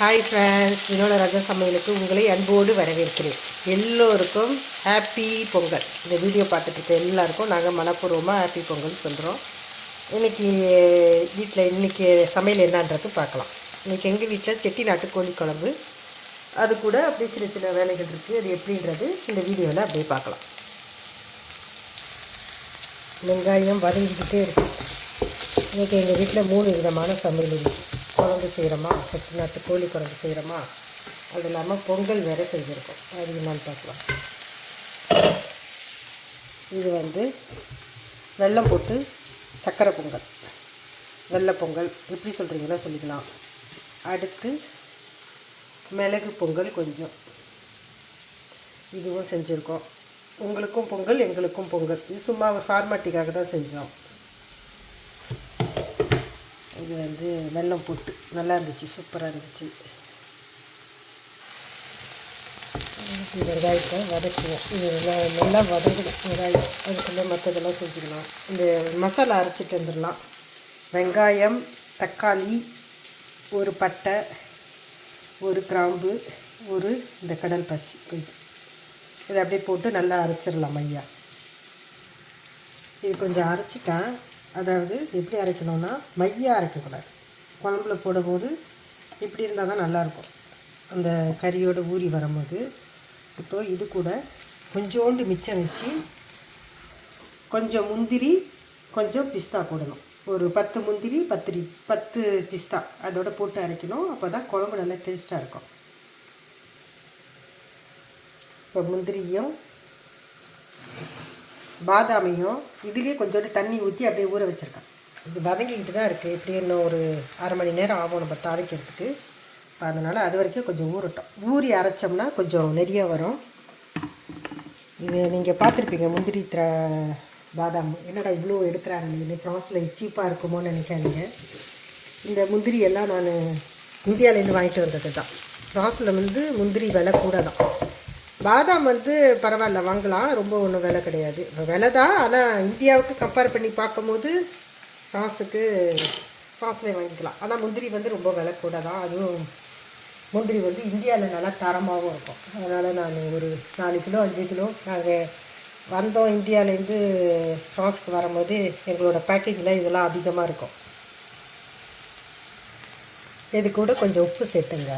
Hi friends வினோட Raja சமையலுக்கு உங்களை அன்போடு வரவேற்கிறேன். எல்லோருக்கும் ஹாப்பி பொங்கல். இந்த வீடியோ பார்த்துட்டு இருக்க எல்லாருக்கும் நாங்கள் மனப்பூர்வமாக ஹாப்பி பொங்கல் சொல்கிறோம் இன்றைக்கி வீட்டில் இன்றைக்கி சமையல் என்னன்றது பார்க்கலாம். இன்றைக்கி எங்கள் வீட்டில் செட்டி நாட்டுக்கோழி குழம்பு. அது கூட அப்படியே சின்ன சின்ன வேலைகள் இருக்குது அது எப்படின்றது இந்த வீடியோவில் அப்படியே பார்க்கலாம். வெங்காயம் வதங்கிக்கிட்டே இருக்குது இன்றைக்கி எங்கள் வீட்டில் மூணு விதமான சமையல் இருக்குது குழம்பு செய்கிறோமா செட்டு நாட்டு கோழி குழம்பு செய்கிறோமா அது இல்லாமல் பொங்கல் வேறு செஞ்சுருக்கோம். அது என்னன்னு பார்க்கலாம். இது வந்து வெள்ளம் போட்டு சர்க்கரை பொங்கல். வெள்ளை பொங்கல் எப்படி சொல்கிறீங்களோ சொல்லிக்கலாம். அடுத்து மிளகு பொங்கல் கொஞ்சம். இதுவும் செஞ்சுருக்கோம். உங்களுக்கும் பொங்கல் எங்களுக்கும் பொங்கல். இது சும்மா ஒரு தான் செஞ்சோம். இது வந்து வெல்லம் போட்டு நல்லா இருந்துச்சு சூப்பராக இருந்துச்சு. இது வெங்காயத்தை வதக்குவோம். இது நல்லா- நல்லா வதங்கணும் வெங்காயம் அதுக்குள்ளே மற்றதெல்லாம் செஞ்சுக்கலாம். இந்த மசாலா அரைச்சிட்டு வந்துடலாம். வெங்காயம் தக்காளி ஒரு பட்டை ஒரு கிராம்பு ஒரு இந்த கடல் பசி கொஞ்சம். இதை அப்படியே போட்டு நல்லா அரைச்சிடலாம் ஐயா இது கொஞ்சம் அரைச்சிட்டேன். அதாவது எப்படி அரைக்கணும்னா மையாக அரைக்கக்கூடாது. குழம்புல போடும்போது இப்படி இருந்தால் தான் நல்லாயிருக்கும். அந்த கறியோட ஊறி வரும்போது இப்போ இது கூட கொஞ்சோண்டு மிச்சம் வச்சு கொஞ்சம் முந்திரி கொஞ்சம் பிஸ்தா போடணும். ஒரு பத்து முந்திரி பத்து பத்து பிஸ்தா அதோட போட்டு அரைக்கணும். அப்போ தான் குழம்பு நல்லா டேஸ்ட்டாக இருக்கும். இப்போ முந்திரியும் பாதாமையும் இதுலேயே கொஞ்சோண்டு தண்ணி ஊற்றி அப்படியே ஊற வச்சுருக்கேன். இது வதங்கிக்கிட்டு தான் இருக்குது எப்படி இன்னும் ஒரு அரை மணி நேரம் ஆகும் நம்ம தாளிக்கிறதுக்கு அதனால் அது வரைக்கும் கொஞ்சம் ஊறட்டும். ஊறி அரைச்சோம்னா கொஞ்சம் நிறைய வரும். இது நீங்கள் பார்த்துருப்பீங்க முந்திரி திர பாதாம். என்னடா இவ்வளோ எடுக்கிறாங்க ப்ராஸில் சீப்பாக இருக்குமோன்னு நினைக்காதீங்க. இந்த முந்திரி எல்லாம் நான் இந்தியாவிலேருந்து வாங்கிட்டு வந்தது தான் ப்ராஸில் வந்து முந்திரி விலை கூட தான். பாதாம் வந்து பரவாயில்ல வாங்கலாம். ரொம்ப ஒன்றும் விலை கிடையாது. விலை தான் ஆனால் இந்தியாவுக்கு கம்பேர் பண்ணி பார்க்கும்போது காசுக்கு காசுலேயே வாங்கிக்கலாம். ஆனால் முந்திரி வந்து ரொம்ப விலை கூட தான் அதுவும் முந்திரி வந்து இந்தியாவில் நல்லா தரமாகவும் இருக்கும். அதனால் நான் ஒரு நாலு கிலோ அஞ்சு கிலோ நாங்கள் வந்தோம் இந்தியாவிலேருந்து ஃப்ரான்ஸ்க்கு வரும்போது எங்களோட பேக்கேஜில் இதெல்லாம் அதிகமாக இருக்கும். இது கூட கொஞ்சம் உப்பு சேர்த்துங்க.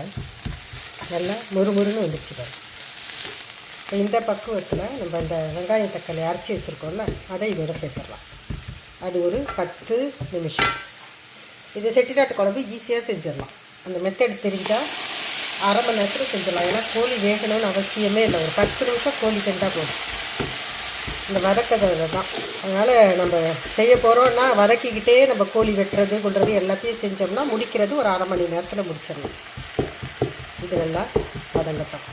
நல்லா முறுமுறுன்னு வந்துச்சுக்கோங்க இந்த பக்குவத்தில் நம்ம இந்த வெங்காயம் தக்காளி அரைச்சி வச்சுருக்கோம்ல அதை இதோட சேர்த்துடலாம். அது ஒரு பத்து நிமிஷம். இது செட்டிநாட்டு குழம்பு ஈஸியாக செஞ்சிடலாம். அந்த மெத்தட் தெரிஞ்சால் அரை மணி நேரத்தில் செஞ்சிடலாம். ஏன்னா கோழி வேகணும்னு அவசியமே இல்லை. ஒரு பத்து நிமிஷம் கோழி செஞ்சால் போதும். இந்த வதக்கிறதுல தான். அதனால் நம்ம செய்ய போகிறோம்னா வதக்கிக்கிட்டே நம்ம கோழி வெட்டுறது கொண்டுறது எல்லாத்தையும் செஞ்சோம்னா முடிக்கிறது ஒரு அரை மணி நேரத்தில் முடிச்சிடலாம். இது நல்லா வதங்கட்டும்.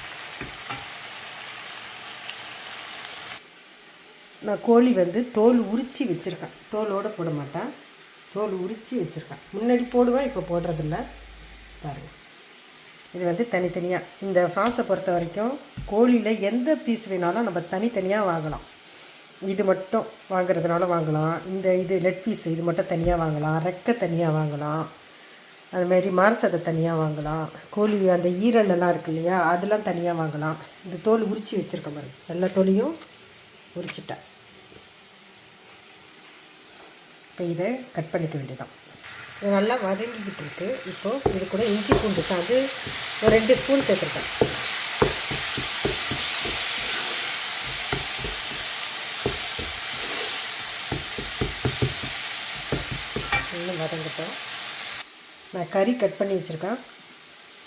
நான் கோழி வந்து தோல் உரித்து வச்சுருக்கேன். தோலோடு போட மாட்டேன். தோல் உரித்து வச்சுருக்கேன். முன்னாடி போடுவேன் இப்போ போடுறதில்ல. பாருங்கள் இது வந்து தனித்தனியாக இந்த ஃப்ரான்ஸை பொறுத்த வரைக்கும் கோழியில் எந்த பீஸ் வேணாலும் நம்ம தனித்தனியாக வாங்கலாம். இது மட்டும் வாங்குறதுனால வாங்கலாம். இந்த இது லெட் பீஸ் இது மட்டும் தனியாக வாங்கலாம். ரெக்கை தனியாக வாங்கலாம். அதுமாரி மாரசதை தனியாக வாங்கலாம். கோழி அந்த ஈரலெல்லாம் இருக்கு இல்லையா அதெல்லாம் தனியாக வாங்கலாம். இந்த தோல் உரித்து வச்சுருக்க மாதிரி எல்லா தோலையும் உரிச்சிட்டேன். இப்போ இதை கட் பண்ணிக்க வேண்டியதான் இது நல்லா வதங்கிக்கிட்டு இருக்கு. இப்போது இது கூட இஞ்சி பூண்டு அது ஒரு ரெண்டு ஸ்பூன் சேர்த்துருக்கேன். இன்னும் வதங்கட்டும். நான் கறி கட் பண்ணி வச்சுருக்கேன்.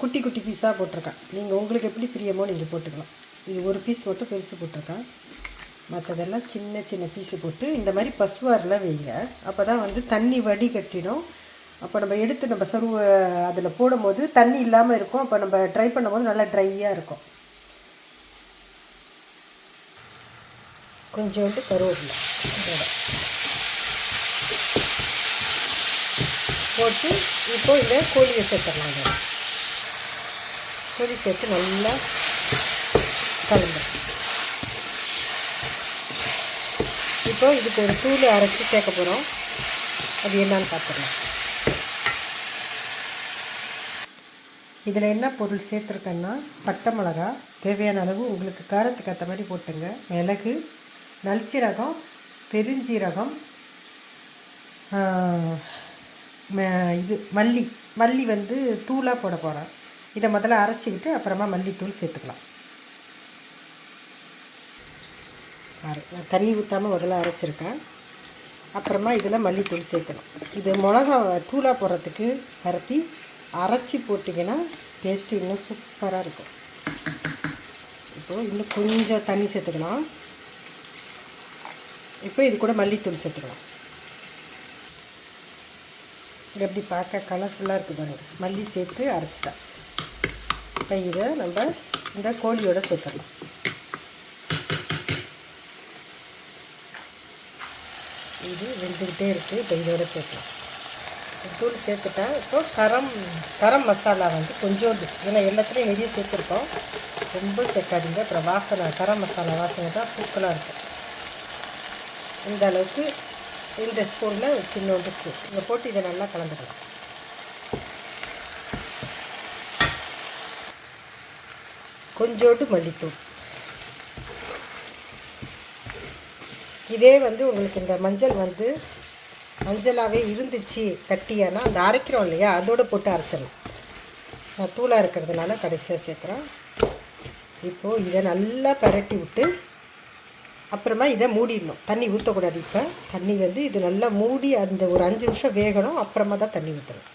குட்டி குட்டி பீஸாக போட்டிருக்கேன். நீங்கள் உங்களுக்கு எப்படி பிரியமோ நீங்கள் போட்டுக்கலாம். இது ஒரு பீஸ் மட்டும் பெருசு போட்டிருக்கேன். மற்றதெல்லாம் சின்ன சின்ன பீஸு போட்டு இந்த மாதிரி பசுவாரில் வைங்க. அப்போ தான் வந்து தண்ணி வடி கட்டிடும். அப்போ நம்ம எடுத்து நம்ம சருவ அதில் போடும்போது தண்ணி இல்லாமல் இருக்கும். அப்போ நம்ம ட்ரை பண்ணும்போது நல்லா ட்ரையாக இருக்கும். கொஞ்சோண்டு கருவேப்பிலை. போட்டு இப்போ இந்த கோழியை சேர்த்துடலாங்க. கோழி சேர்த்து நல்லா கலந்து. இப்போ இதுக்கு ஒரு தூள் அரைச்சி சேர்க்க போகிறோம் அது என்னன்னு பார்த்துடலாம் இதில் என்ன பொருள் சேர்த்துருக்கேன்னா பட்டை மிளகா. தேவையான அளவு உங்களுக்கு காரத்துக்கு ஏற்ற மாதிரி போட்டுங்க. மிளகு நல்சீரகம் பெருஞ்சீரகம் இது மல்லி. மல்லி வந்து தூளாக போட போகிறேன் இதை முதல்ல அரைச்சிக்கிட்டு அப்புறமா மல்லித்தூள் சேர்த்துக்கலாம். பாரு, நான் தண்ணி ஊற்றாமல் முதல்ல அரைச்சிருக்கேன். அப்புறமா இதில் மல்லித்தூள் சேர்க்கணும். இது மிளகா தூளாக போடுறதுக்கு பரத்தி அரைச்சி போட்டிங்கன்னா டேஸ்ட்டு இன்னும் சூப்பராக இருக்கும். இப்போது இன்னும் கொஞ்சம் தண்ணி சேர்த்துக்கலாம். இப்போ இது கூட மல்லித்தூள் சேர்த்துக்கலாம். இது எப்படி பார்க்க கலர்ஃபுல்லாக இருக்குது பாருங்க. மல்லி சேர்த்து அரைச்சிட்டேன். இப்போ இதை நம்ம இந்த கோழியோட சேர்த்துடலாம். இது வெந்துக்கிட்டே இருக்குது இப்போ இதோட சேர்க்கலாம். தூள் சேர்த்துட்டா இப்போ கரம் கரம் மசாலா வந்து கொஞ்சோண்டு ஏன்னா எல்லாத்துலேயும் நிறைய சேர்த்துருக்கோம். ரொம்ப சேர்க்காதீங்க. அப்புறம் வாசனை கரம் மசாலா வாசனை தான் பூக்களாக இருக்கும். இந்த அளவுக்கு இந்த ஸ்பூனில் ஒரு சின்னோண்டு ஸ்பூன். இதை போட்டு இதை நல்லா கலந்துக்கலாம். கொஞ்சோண்டு மல்லித்தூள். இதே வந்து உங்களுக்கு இந்த மஞ்சள் வந்து மஞ்சளாகவே இருந்துச்சு கட்டியானா அந்த அரைக்கிறோம் இல்லையா அதோடு போட்டு அரைச்சிடணும் நான் தூளாக இருக்கிறதுனால கடைசியாக சேர்க்குறேன். இப்போது இதை நல்லா பரட்டி விட்டு அப்புறமா இதை மூடிடணும். தண்ணி ஊற்றக்கூடாது இப்போ. தண்ணி வந்து இது நல்லா மூடி அந்த ஒரு அஞ்சு நிமிஷம் வேகணும் அப்புறமா தான் தண்ணி ஊற்றணும்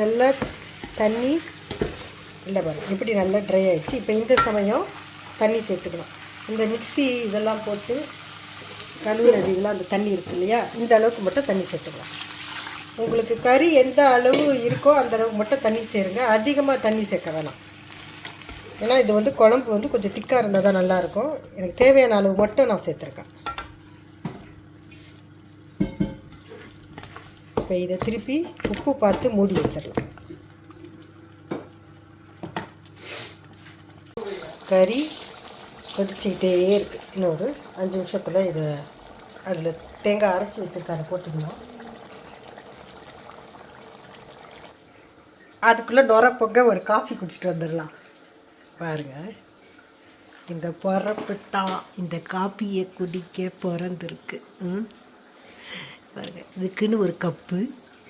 நல்லா தண்ணி இல்லை பாருங்க இப்படி நல்லா ட்ரை ஆகிடுச்சு இப்போ இந்த சமயம் தண்ணி சேர்த்துக்கணும் இந்த மிக்ஸி இதெல்லாம் போட்டு கழுவுனது இதெல்லாம் அந்த தண்ணி இருக்கு இல்லையா இந்த அளவுக்கு மட்டும் தண்ணி சேர்த்துக்கலாம். உங்களுக்கு கறி எந்த அளவு இருக்கோ அந்த அளவுக்கு மட்டும் தண்ணி சேருங்க. அதிகமாக தண்ணி சேர்க்க வேணாம். ஏன்னா இது வந்து குழம்பு வந்து கொஞ்சம் திக்காக இருந்தால் தான் நல்லாயிருக்கும் எனக்கு தேவையான அளவு மட்டும் நான் சேர்த்துருக்கேன். இப்போ இதை திருப்பி உப்பு பார்த்து மூடி வச்சிடலாம். கறி கொதிச்சுக்கிட்டே இருக்குது இன்னொரு அஞ்சு நிமிஷத்தில் இதை அதில் தேங்காய் அரைச்சி வச்சுருக்காரு போட்டுக்கணும். அதுக்குள்ளே நுர பொங்க ஒரு காஃபி குடிச்சிட்டு வந்துடலாம். பாருங்கள் இந்த பிறப்பு தான். இந்த காப்பியை குடிக்க பிறந்திருக்கு. ம்? பாருங்கள் இதுக்குன்னு ஒரு கப்பு.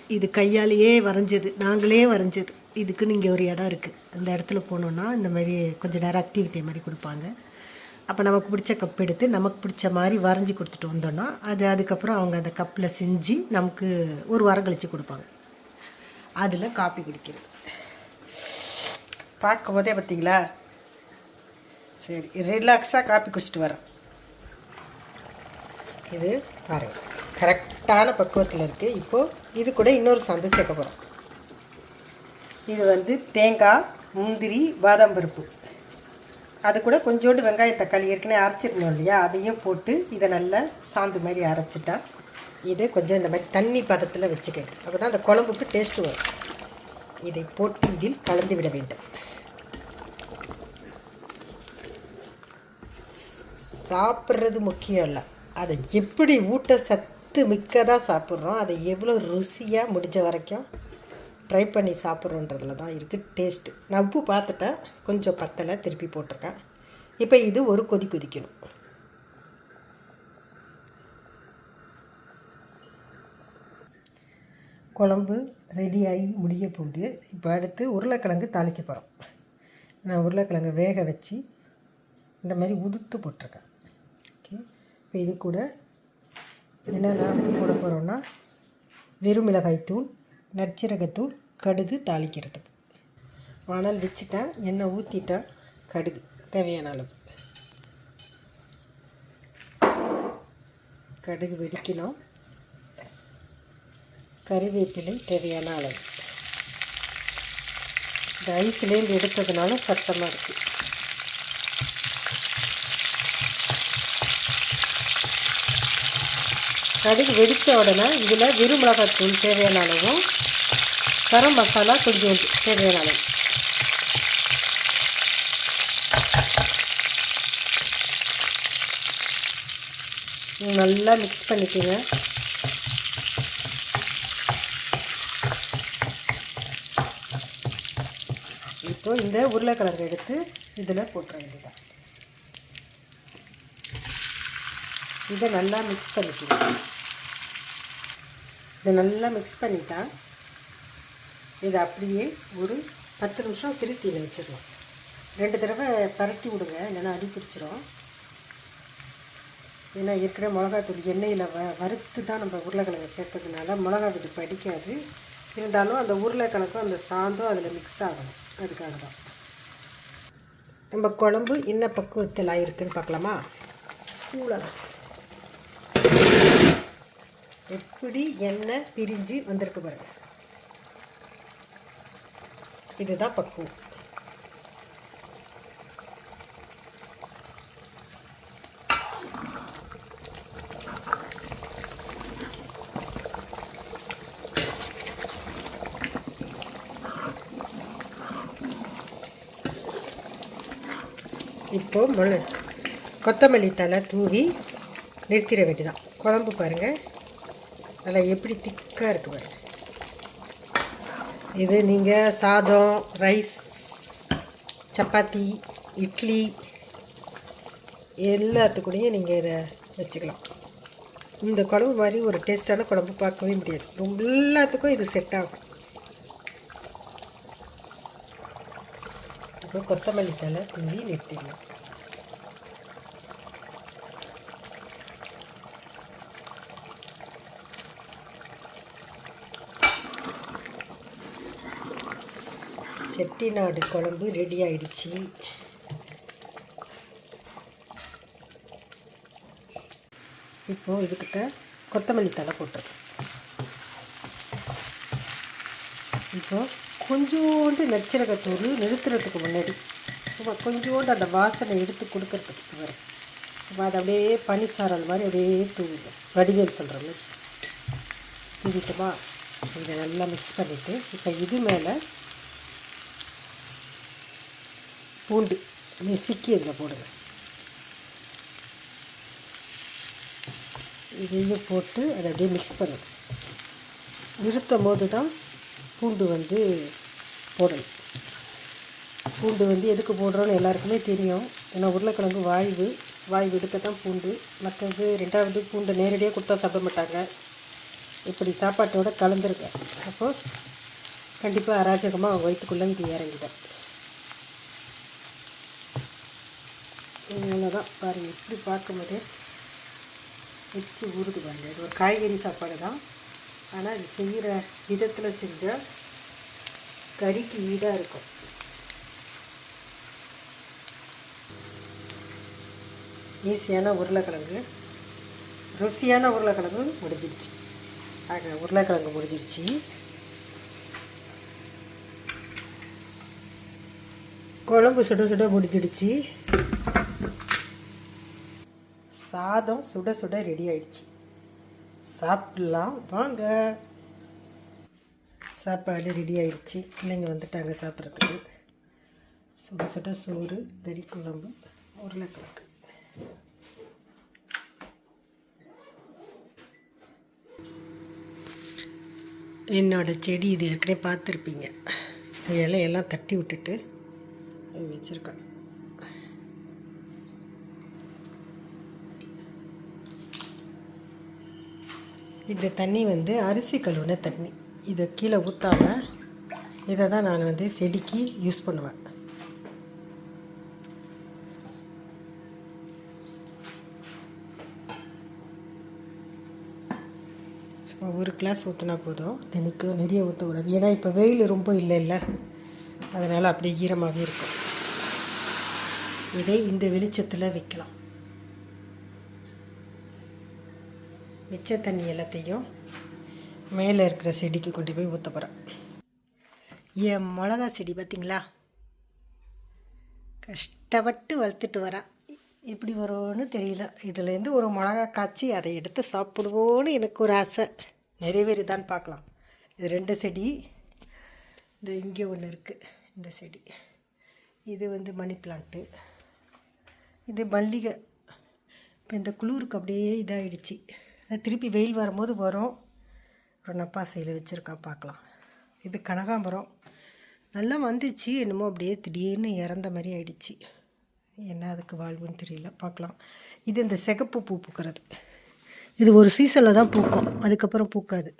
இது கையாலேயே வரைஞ்சது. நாங்களே வரைஞ்சது. இதுக்குன்னு இங்கே ஒரு இடம் இருக்குது அந்த இடத்துல போனோன்னா இந்த மாதிரி கொஞ்சம் நேரம் ஆக்டிவிட்டி மாதிரி கொடுப்பாங்க. அப்போ நமக்கு பிடிச்ச கப் எடுத்து நமக்கு பிடிச்ச மாதிரி வரைஞ்சி கொடுத்துட்டு வந்தோன்னா அது அதுக்கப்புறம் அவங்க அந்த கப்பில் செஞ்சு நமக்கு ஒரு வாரம் கழித்து கொடுப்பாங்க. அதில் காப்பி குடிக்கிறது. பார்க்கும் போதே பார்த்தீங்களா? சரி ரிலாக்ஸாக காப்பி குடிச்சிட்டு வரேன் இது பாருங்கள் கரெக்டான பக்குவத்தில் இருக்குது இப்போது இது கூட இன்னொரு சந்தை சேர்க்க போகிறோம் இது வந்து தேங்காய் முந்திரி பாதாம் பருப்பு. அது கூட கொஞ்சோண்டு வெங்காய தக்காளி ஏற்கனவே அரைச்சிருந்தோம் இல்லையா? அதையும் போட்டு இதை நல்லா சாந்து மாதிரி அரைச்சிட்டா இது கொஞ்சம் இந்த மாதிரி தண்ணி பதத்தில் வச்சுக்கங்க. அப்போ தான் அந்த குழம்புக்கு டேஸ்ட்டு வரும். இதை போட்டு இதில் கலந்து விட வேண்டும். சாப்பிட்றது முக்கியம் இல்லை. அதை எப்படி ஊட்ட சத்து மிக்கதாக சாப்பிட்றோம்? அதை எவ்வளோ ருசியாக முடிஞ்ச வரைக்கும் ட்ரை பண்ணி சாப்பிட்றோன்றதுல தான் இருக்குது டேஸ்ட்டு நான் உப்பு பார்த்துட்டேன். கொஞ்சம் பத்தலை திருப்பி போட்டிருக்கேன். இப்போ இது ஒரு கொதி கொதிக்கணும். குழம்பு ரெடியாகி முடிய போகுது. இப்போ அடுத்து உருளைக்கிழங்கு தாளிக்க போகிறோம் நான் உருளைக்கிழங்கு வேக வச்சு இந்த மாதிரி உதுத்து போட்டிருக்கேன். ஓகே இப்போ இது கூட என்னென்ன போட போகிறோன்னா வெறும் மிளகாய்த்தூள் நற்சீரகத்தூள் கடுகு தாளிக்கிறதுக்கு. வானல் வச்சுட்டேன் எண்ணெய் ஊற்றிட்டேன் கடுகு தேவையான அளவு. கடுகு வெடிக்கணும். கறிவேப்பிலை தேவையான அளவு. இந்த ஐஸ்லேருந்து எடுத்ததுனால சத்தமாக இருக்குது கடுகு வெடித்த உடனே இதில் வெறும் தூள் தேவையான அளவும் கரம் மசாலா கொஞ்சம் தேவையான அளவு. நல்லா மிக்ஸ் பண்ணிக்கோங்க. இப்போ இந்த உருளைக்கிழங்கு எடுத்து இதில் போட்டுற வேண்டியதான் இதை நல்லா மிக்ஸ் பண்ணிக்கணும் இதை நல்லா மிக்ஸ் பண்ணிட்டேன் இதை அப்படியே ஒரு பத்து நிமிஷம் திருத்தியில் வச்சிடலாம். ரெண்டு தடவை பரட்டி விடுங்க இல்லைன்னா அடி பிடிச்சிரும். ஏன்னா ஏற்கனவே மிளகாத்தூள் எண்ணெயில் வ வறுத்து தான் நம்ம உருளைக்கிழங்கு சேர்த்ததுனால மிளகாத்தூள் படிக்காது அடிக்காது. இருந்தாலும் அந்த உருளைக்கிழங்கும் அந்த சாந்தும் அதில் மிக்ஸ் ஆகணும். அதுக்காக தான் நம்ம குழம்பு என்ன பக்குவத்தில் ஆயிருக்குன்னு பார்க்கலாமா? கூழ எப்படி எண்ணெய் பிரிஞ்சு வந்திருக்கு பாருங்கள் இதுதான் பக்குவம். இப்போ முளை கொத்தமல்லி தலை தூவி நிறுத்திட வேண்டியதான் குழம்பு பாருங்கள் நல்லா எப்படி திக்காக இருக்குது பாருங்கள் இது நீங்கள் சாதம் ரைஸ் சப்பாத்தி இட்லி எல்லாத்துக்கூடையும் நீங்கள் இதை வச்சுக்கலாம். இந்த குழம்பு மாதிரி ஒரு டேஸ்ட்டான குழம்பு பார்க்கவே முடியாது. ரொம்ப எல்லாத்துக்கும் இது செட் ஆகும். இப்போ கொத்தமல்லி தலை தூவி நிறுத்திடலாம் செட்டிநாடு குழம்பு ரெடி ஆயிடுச்சு. இப்போ இதுக்கிட்ட கொத்தமல்லி தலை போட்டுருக்கேன். இப்போ கொஞ்சோண்டு நச்சரகத்தூள் நிறுத்துறதுக்கு முன்னாடி சும்மா கொஞ்சோண்டு அந்த வாசனை எடுத்து கொடுக்கறதுக்கு வரும் சும்மா அதை அப்படியே பனிசாரல் மாதிரி அப்படியே தூவிடும் வடிவேல் சொல்கிற மாதிரி. தூவிட்டுமா? இதை நல்லா மிக்ஸ் பண்ணிவிட்டு இப்போ இது மேலே பூண்டு. நெசுக்கி இதில் போடுங்க. இதையும் போட்டு அதை அப்படியே மிக்ஸ் பண்ணுங்க நிறுத்தும் போது தான் பூண்டு வந்து போடணும். பூண்டு வந்து எதுக்கு போடுறோன்னு எல்லாருக்குமே தெரியும். ஏன்னா உருளைக்கிழங்கு வாய்வு வாய்வு எடுக்க தான் பூண்டு. மற்றது ரெண்டாவது பூண்டை நேரடியாக கொடுத்தா சாப்பிட மாட்டாங்க. இப்படி சாப்பாட்டோட கலந்துருக்கேன் அப்போது கண்டிப்பாக அராஜகமாக அவங்க வயிற்றுக்குள்ளே இது இறங்கிடும். இவ்வளோதான் பாருங்கள் இப்படி பார்க்கும்போதே வச்சு ஊறுது பாருங்க. இது ஒரு காய்கறி சாப்பாடு தான். ஆனால் இது செய்கிற விதத்தில் செஞ்சால் கறிக்கு ஈடாக இருக்கும். ஈஸியான உருளைக்கிழங்கு ருசியான உருளைக்கிழங்கு முடிஞ்சிடுச்சு ஆக உருளைக்கிழங்கு முடிஞ்சிடுச்சு குழம்பு சுட சுட முடிஞ்சிடுச்சு. சாதம் சுட சுட ரெடி ஆயிடுச்சு. சாப்பிடலாம் வாங்க. சாப்பாடு ரெடி ஆயிடுச்சு. பிள்ளைங்க வந்துட்டாங்க சாப்பிட்றதுக்கு. சுட சுட சோறு கறி குழம்பு உருளைக்கிழங்கு. என்னோடய செடி இது ஏற்கனவே பார்த்துருப்பீங்க. இலையெல்லாம் தட்டி விட்டுட்டு வச்சுருக்கேன். இந்த தண்ணி வந்து அரிசி கழுவுன தண்ணி. இதை கீழே ஊற்றாமல் இதை தான் நான் வந்து செடிக்கு யூஸ் பண்ணுவேன். ஸோ ஒரு கிளாஸ் ஊற்றினா போதும். தினைக்கும் நிறைய ஊற்றக்கூடாது ஏன்னா இப்போ வெயில் ரொம்ப இல்லை இல்லை அதனால் அப்படியே ஈரமாகவே இருக்கும். இதை இந்த வெளிச்சத்தில் வைக்கலாம். மிச்ச தண்ணி எல்லாத்தையும் மேலே இருக்கிற செடிக்கு கொண்டு போய் ஊற்ற போகிறேன் என் மிளகா செடி பார்த்திங்களா? கஷ்டப்பட்டு வளர்த்துட்டு வரேன் எப்படி வரும்னு தெரியல. இதுலேருந்து ஒரு மிளகா காய்ச்சி அதை எடுத்து சாப்பிடுவோன்னு எனக்கு ஒரு ஆசை. நிறைவேறுதான்னு பார்க்கலாம். இது ரெண்டு செடி. இந்த இங்கே ஒன்று இருக்குது இந்த செடி. இது வந்து மணி பிளான்ட்டு. இது மல்லிகை. இப்போ இந்த குளிருக்கு அப்படியே இதாகிடுச்சு திருப்பி வெயில் வரும்போது வரும். ஒரு நப்பாசையில் வச்சுருக்கா பார்க்கலாம். இது கனகாம்பரம். நல்லா வந்துச்சு. என்னமோ அப்படியே திடீர்னு இறந்த மாதிரி ஆயிடுச்சு. என்ன அதுக்கு வாழ்வுன்னு தெரியல. பார்க்கலாம். இது இந்த சிகப்பு பூ பூக்கிறது. இது ஒரு சீசனில் தான் பூக்கும். அதுக்கப்புறம் பூக்காது.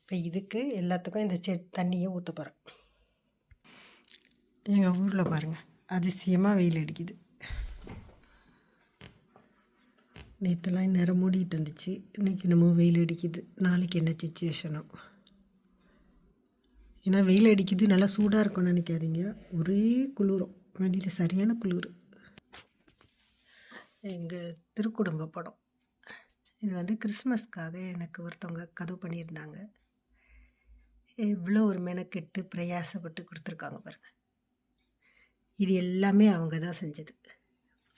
இப்போ இதுக்கு எல்லாத்துக்கும் இந்த செ தண்ணியை ஊற்ற போகிறேன் எங்கள் ஊரில் பாருங்கள் அதிசயமாக வெயில் அடிக்குது. நேற்றுலாம் இந்நேரம் மூடிட்டு இருந்துச்சு. இன்றைக்கி நம்ம வெயில் அடிக்குது. நாளைக்கு என்ன சுச்சுவேஷனோ ஏன்னா வெயில் அடிக்குது. நல்லா சூடாக இருக்கும்னு நினைக்காதீங்க. ஒரே குளிரும். வெளியில் சரியான குளிர். எங்கள் திருக்குடும்ப படம். இது வந்து கிறிஸ்மஸ்க்காக எனக்கு ஒருத்தவங்க கதவு பண்ணியிருந்தாங்க. எவ்வளோ ஒரு மெனக்கெட்டு பிரயாசப்பட்டு கொடுத்துருக்காங்க பாருங்கள் இது எல்லாமே அவங்க தான் செஞ்சது.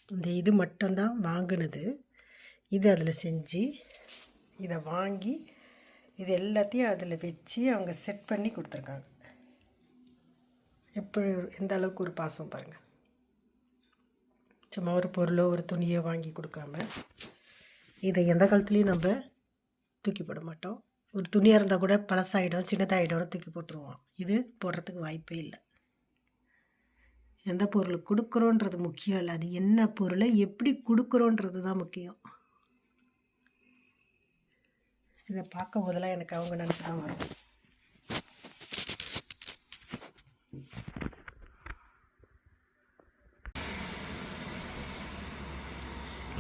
இந்த இது மட்டும்தான் வாங்கினது. இது அதில் செஞ்சு இதை வாங்கி இது எல்லாத்தையும் அதில் வச்சு அவங்க செட் பண்ணி கொடுத்துருக்காங்க. எப்படி எந்த அளவுக்கு ஒரு பாசம் பாருங்கள் சும்மா ஒரு பொருளோ ஒரு துணியோ வாங்கி கொடுக்காம இதை எந்த காலத்துலேயும் நம்ம தூக்கி போட மாட்டோம். ஒரு துணியாக இருந்தால் கூட பழசாயிடும் சின்னதாகிடும் தூக்கி போட்டுருவோம். இது போடுறதுக்கு வாய்ப்பே இல்லை. எந்த பொருள் கொடுக்குறோன்றது முக்கியம் இல்லை. அது என்ன பொருளை எப்படி கொடுக்குறோன்றது தான் முக்கியம். இதை பார்க்கும் போதெல்லாம் எனக்கு அவங்க நினப்பு தான் வரும்.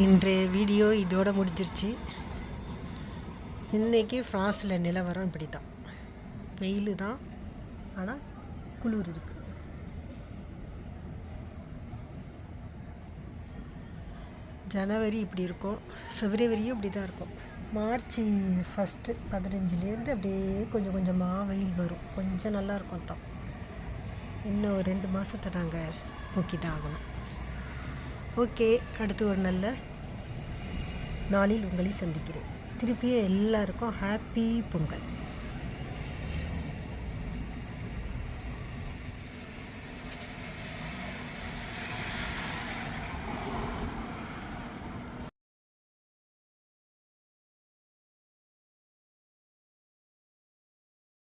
இன்றைய வீடியோ இதோட முடிஞ்சிருச்சு. இன்றைக்கி ஃப்ரான்ஸில் நிலவரம் இப்படி தான் வெயில் தான் ஆனால் குளிர் இருக்குது ஜனவரி இப்படி இருக்கும் ஃபெப்ரவரியும் இப்படி தான் இருக்கும். மார்ச் ஃபஸ்ட்டு பதினஞ்சுலேருந்து அப்படியே கொஞ்சம் கொஞ்சமாக வெயில் வரும். கொஞ்சம் நல்லா இருக்கும் தான் இன்னும் ஒரு ரெண்டு மாதத்தை நாங்கள் போக்கி தான் ஆகணும். ஓகே அடுத்து ஒரு நல்ல நாளில் உங்களை சந்திக்கிறேன். திருப்பியும் எல்லாருக்கும் ஹாப்பி பொங்கல்.